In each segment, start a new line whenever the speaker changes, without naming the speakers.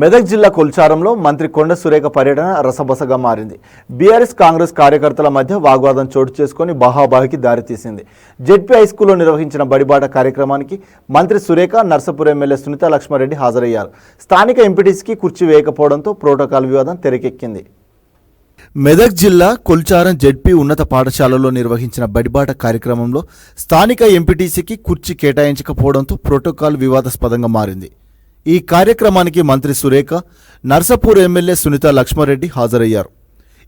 మెదక్ జిల్లా కొల్చారంలో మంత్రి కొండ సురేఖ పర్యటన రసబసగా మారింది. బీఆర్ఎస్ కాంగ్రెస్ కార్యకర్తల మధ్య వాగ్వాదం చోటు చేసుకుని బహాబాహికి దారితీసింది. జెడ్పీ హై స్కూల్లో నిర్వహించిన బడిబాట కార్యక్రమానికి మంత్రి సురేఖ నర్సపూర్ ఎమ్మెల్యే సునీత లక్ష్మారెడ్డి హాజరయ్యారు. స్థానిక ఎంపీటీసీకి కుర్చీ వేయకపోవడంతో ప్రోటోకాల్ వివాదం తెరకెక్కింది. మెదక్ జిల్లా కొల్చారం జెడ్పీ ఉన్నత పాఠశాలలో నిర్వహించిన బడిబాట కార్యక్రమంలో స్థానిక ఎంపీటీసీకి కుర్చీ కేటాయించకపోవడంతో ప్రోటోకాల్ వివాదాస్పదంగా మారింది. ఈ కార్యక్రమానికి మంత్రి సురేఖ నర్సపూర్ ఎమ్మెల్యే సునీత లక్ష్మారెడ్డి హాజరయ్యారు.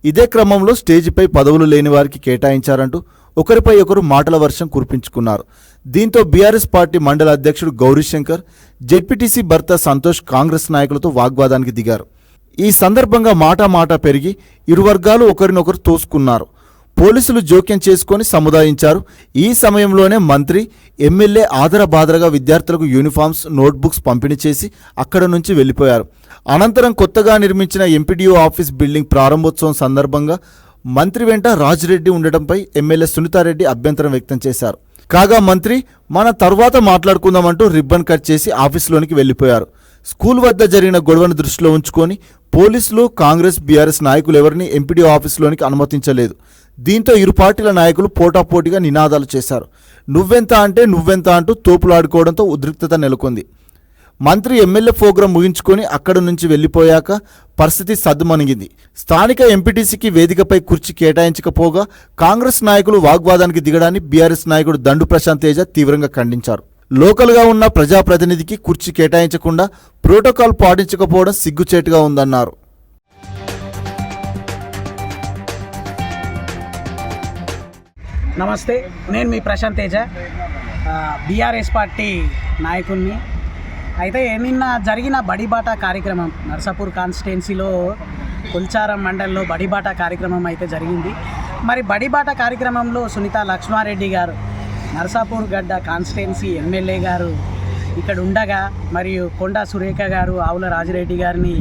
ఇదే క్రమంలో స్టేజిపై పదవులు లేని వారికి కేటాయించారంటూ ఒకరిపై ఒకరు మాటల వర్షం కురిపించుకున్నారు. దీంతో బీఆర్ఎస్ పార్టీ మండల అధ్యక్షుడు గౌరీశంకర్ జెడ్పీటీసీ భర్త సంతోష్ కాంగ్రెస్ నాయకులతో వాగ్వాదానికి దిగారు. ఈ సందర్భంగా మాట మాట పెరిగి ఇరు వర్గాలు ఒకరినొకరు తోసుకున్నారు. పోలీసులు జోక్యం చేసుకొని సముదాయించారు. ఈ సమయంలోనే మంత్రి ఎమ్మెల్యే ఆదరబాదరగా విద్యార్థులకు యూనిఫామ్స్ నోట్బుక్స్ పంపిణీ చేసి అక్కడ నుంచి వెళ్ళిపోయారు. అనంతరం కొత్తగా నిర్మించిన ఎంపీడీఓ ఆఫీస్ బిల్డింగ్ ప్రారంభోత్సవం సందర్భంగా మంత్రి వెంట రాజిరెడ్డి ఉండటంపై ఎమ్మెల్యే సునీతారెడ్డి అభ్యంతరం వ్యక్తం చేశారు. కాగా మంత్రి మన తర్వాత మాట్లాడుకుందామంటూ రిబ్బన్ కట్ చేసి ఆఫీసులోనికి వెళ్ళిపోయారు. స్కూల్ వద్ద జరిగిన గొడవను దృష్టిలో ఉంచుకొని పోలీసులు కాంగ్రెస్ బీఆర్ఎస్ నాయకులు ఎవరిని ఎంపీడీ ఆఫీసులోనికి అనుమతించలేదు. దీంతో ఇరు పార్టీల నాయకులు పోటాపోటీగా నినాదాలు చేశారు. నువ్వెంత అంటే నువ్వెంత అంటూ తోపులాడుకోవడంతో ఉద్రిక్తత నెలకొంది. మంత్రి ఎమ్మెల్యే ప్రోగ్రాం ముగించుకొని అక్కడి నుంచి వెళ్ళిపోయాక పరిస్థితి సద్దుమణిగింది. స్థానిక ఎంపీటీసీకి వేదికపై కుర్చీ కేటాయించకపోగా కాంగ్రెస్ నాయకులు వాగ్వాదానికి దిగడాన్ని బీఆర్ఎస్ నాయకుడు దండు ప్రశాంత్ తేజ తీవ్రంగా ఖండించారు. లోకల్గా ఉన్న ప్రజాప్రతినిధికి కుర్చీ కేటాయించకుండా ప్రోటోకాల్ పాటించకపోవడం సిగ్గుచేటుగా ఉందన్నారు.
నమస్తే నేను మీ ప్రశాంత్ తేజ. బీఆర్ఎస్ పార్టీ నాయకుడిని అయితే నిన్న జరిగిన బడిబాట కార్యక్రమం నర్సాపూర్ కాన్స్టిట్యున్సీలో కొల్చారం మండలంలో బడిబాట కార్యక్రమం అయితే జరిగింది. మరి బడిబాట కార్యక్రమంలో సునీత లక్ష్మారెడ్డి గారు నర్సాపూర్ గడ్డ కాన్స్టిట్యున్సీ ఎమ్మెల్యే గారు ఇక్కడ ఉండగా మరియు కొండా సురేఖ గారు ఆవుల రాజిరెడ్డి గారిని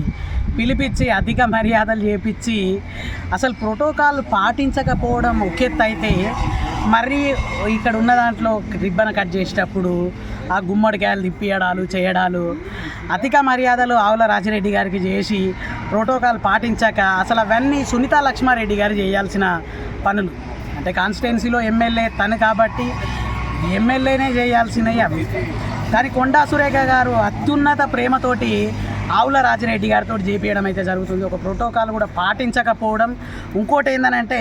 పిలిపించి అధిక మర్యాదలు చేపించి అసలు ప్రోటోకాల్ పాటించకపోవడం ఒక అయితే మరి ఇక్కడ ఉన్న దాంట్లో రిబ్బన్ కట్ చేసేటప్పుడు ఆ గుమ్మడికాయలు తిప్పియడాలు చేయడాలు అధిక మర్యాదలు ఆవుల రాజిరెడ్డి గారికి చేసి ప్రోటోకాల్ పాటించాక అసలు అవన్నీ సునీత లక్ష్మారెడ్డి గారు చేయాల్సిన పనులు. అంటే కాన్స్టిట్యున్సీలో ఎమ్మెల్యే తను కాబట్టి ఎమ్మెల్యేనే చేయాల్సినవి అవి కానీ కొండా సురేఖ గారు అత్యున్నత ప్రేమతోటి ఆవుల రాజిరెడ్డి గారితో చేపించడం అయితే జరుగుతుంది. ఒక ప్రోటోకాల్ కూడా పాటించకపోవడం. ఇంకోటి ఏంటంటే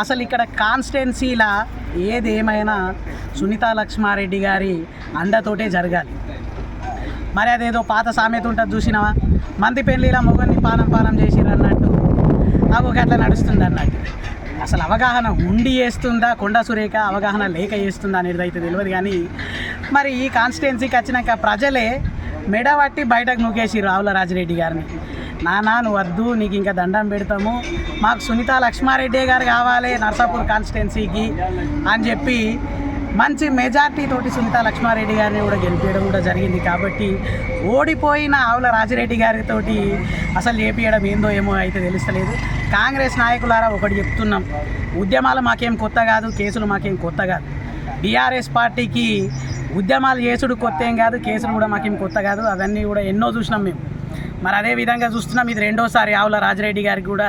అసలు ఇక్కడ కాన్స్టెన్సీల ఏది ఏమైనా సునీత లక్ష్మారెడ్డి గారి అండతోటే జరగాలి. మరి అదేదో పాత సామెత ఉంటుంది చూసినావా? మంది పెళ్ళిలా మొగల్ని పానం పానం చేసిరన్నట్టు అన్నట్టు. నాకు అట్లా నడుస్తుంది అన్నట్టు అసలు అవగాహన ఉండి వేస్తుందా కొండా సురేఖ అవగాహన లేక వేస్తుందా అనేది అయితే తెలియదు కానీ మరి ఈ కాన్స్టిట్యున్సీకి వచ్చినాక ప్రజలే మెడబట్టి బయటకు నూకేసి రావుల రాజిరెడ్డి గారిని. నానా నువ్వు వద్దు నీకు ఇంకా దండం పెడతాము. మాకు సునీత లక్ష్మారెడ్డి గారు కావాలి నర్సాపూర్ కాన్స్టిట్యున్సీకి అని చెప్పి మంచి మెజార్టీ తోటి సునీత లక్ష్మారెడ్డి గారిని కూడా గెలిపించడం కూడా జరిగింది కాబట్టి ఓడిపోయిన ఆవుల రాజిరెడ్డి గారితోటి అసలు చేపించడం ఏందో ఏమో అయితే తెలుస్తలేదు. కాంగ్రెస్ నాయకులారా ఒకటి చెప్తున్నాం. ఉద్యమాలు మాకేం కొత్త కాదు కేసులు మాకేం కొత్త కాదు. బీఆర్ఎస్ పార్టీకి ఉద్యమాలు చేసుడు కొత్త ఏం కాదు కేసులు కూడా మాకేం కొత్త కాదు. అవన్నీ కూడా ఎన్నో చూసినాం మేము. మరి అదే విధంగా చూస్తున్నాం ఇది రెండోసారి ఆవుల రాజిరెడ్డి గారికి కూడా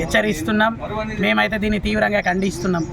హెచ్చరిస్తున్నాం. మేమైతే దీన్ని తీవ్రంగా ఖండిస్తున్నాం.